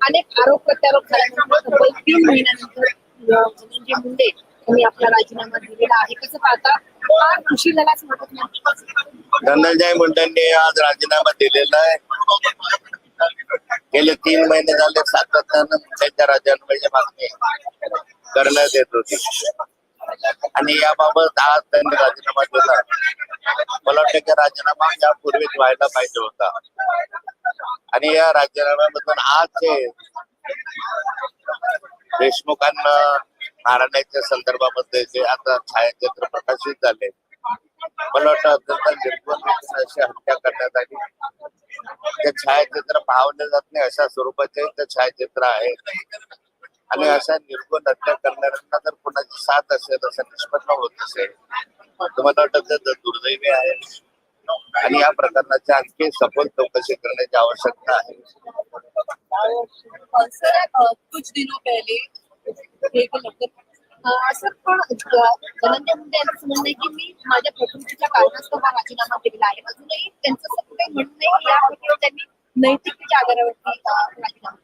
अनेक आरोप प्रत्यारोप झाल्यानंतर तब्बल तीन महिन्यानंतर धनंजय मुंडे यांनी आपला राजीनामा दिलेला आहे. कसं पाहता फार खुशी झाल्याच म्हणत नाही. धनंजय मुंडेंनी आज राजीनामा दिलेला आहे. गेले तीन महिने झाले सातत्यानं त्यांच्या राजीनाम्याची मागणी करण्यात येत होती. आणि याबाबत आज त्यांनी राजीनामा दिला. मला वाटतं की राजीनामा यापूर्वीच व्हायला पाहिजे होता. आणि या राजीनाम्यामधून आज जे देशमुखांना मारण्याच्या संदर्भामध्ये जे आता छायाचित्र प्रकाशित झाले मला वाटतं अत्यंत निर्गुण अशी हत्या करण्यात आली. ते छायाचित्र पाहवले जात नाही अशा स्वरूपाचे ते छायाचित्र आहे. आणि अशा निर्गुण हत्या करणाऱ्यांना जर कोणाची साथ असेल असं निष्पन्न होत असेल तर मला वाटतं ते दुर्दैवी आहे. आणि या प्रकरणाची आणखी सखोल चौकशी करण्याची आवश्यकता आहे सर कुछ दिनों पहले सर पण धनंजय मुंडे यांचं म्हणणं आहे की मी माझ्या प्रकृतीच्या कारणास्तव हा राजीनामा दिलेला आहे अजूनही त्यांचं असं काही म्हणणं नाही या प्रकरणी त्यांनी नैतिकतेच्या आधारावरती राजीनामा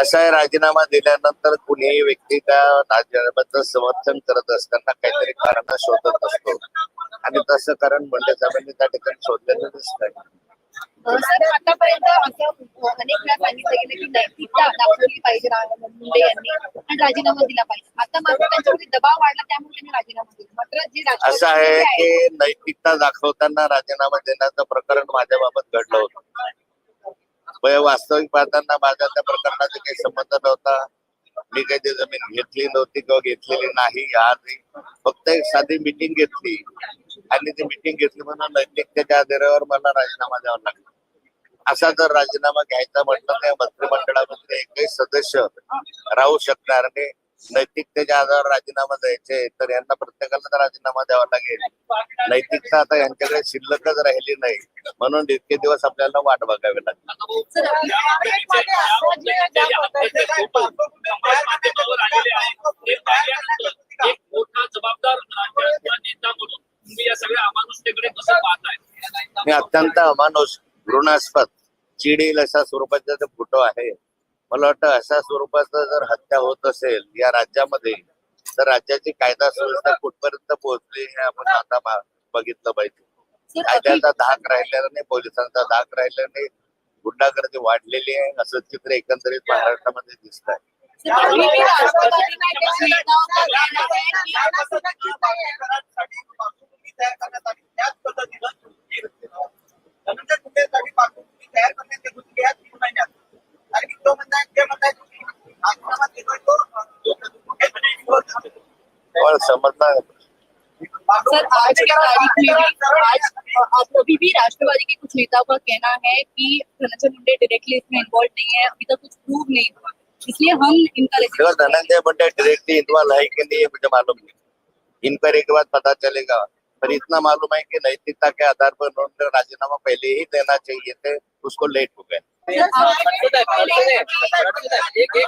असा आहे, राजीनामा दिल्यानंतर कुणीही व्यक्ती त्या राजीनाम्याचं समर्थन करत असताना काहीतरी कारण शोधत असतो. आणि तसं कारण मुंडे साहेबांनी त्या ठिकाणी शोधलेलं दिसतंय. अ, सर आतापर्यंत असं अनेक वेळा सांगितलं गेलं की नैतिकता दाखवली पाहिजे मुंडे यांनी आणि राजीनामा दिला पाहिजे. आता मात्र त्यांच्यावरती दबाव वाढला त्यामुळे त्यांनी राजीनामा दिला. मात्र जे असं आहे की नैतिकता दाखवताना राजीनामा देण्याचं प्रकरण माझ्या बाबत घडलं होतं. वास्तविक पाहताना माझ्या त्या प्रकरणाचा काही संबंध नव्हता. मी काही ती जमीन घेतली नव्हती किंवा घेतलेली नाही आज फक्त एक साधी मिटिंग घेतली. आणि ती मिटिंग घेतली म्हणून नैतिकतेच्या आधारावर मला राजीनामा द्यावा लागला. असा जर राजीनामा घ्यायचा म्हटलं तर मंत्रिमंडळामध्ये एकही सदस्य राहू शकणार नाही. नैतिकतेच्या आधारावर राजीनामा द्यायचे तर यांना प्रत्येकाला तर राजीनामा द्यावा लागेल. नैतिकता आता यांच्याकडे शिल्लकच राहिली नाही. म्हणून इतके दिवस आपल्याला वाट बघावी लागेल. जबाबदार नेता म्हणून तुम्ही या सगळ्या अमानुषतेकडे कसं पाहताय मी अत्यंत अमानुष घृणास्पद चिडील अशा स्वरूपाचा जो फोटो आहे मला वाटतं अशा स्वरूपाचं जर हत्या होत असेल या राज्यामध्ये तर राज्याची कायदा सुव्यवस्था कुठपर्यंत पोहोचली हे आपण आता बघितलं पाहिजे कायद्याचा धाक राहिलेला नाही पोलिसांचा धाक राहिलेला नाही गुंडागर्दी वाढलेली आहे असं चित्र एकंदरीत महाराष्ट्रामध्ये दिसत आहे राष्ट्रवादी का कहना है। सर आज की तारीख में भी आज अब अभी भी राष्ट्रवादी के कुछ नेताओं का कहना है कि धनंजय मुंडे डायरेक्टली इसमें इन्वॉल्व नहीं है अभी तक कुछ प्रूव नहीं हुआ। इसलिए हम इनका धनंजय मुंडे डायरेक्टली इन्वॉल्व है कि नहीं मुझे मालूम नहीं। इंक्वायरी के बाद पता चलेगा पर इतना मालूम है कि नैतिकता के आधार पर उन्होंने राजीनामा पहले ही देना चाहिए थे उसको लेट हो गए। आज- एक एक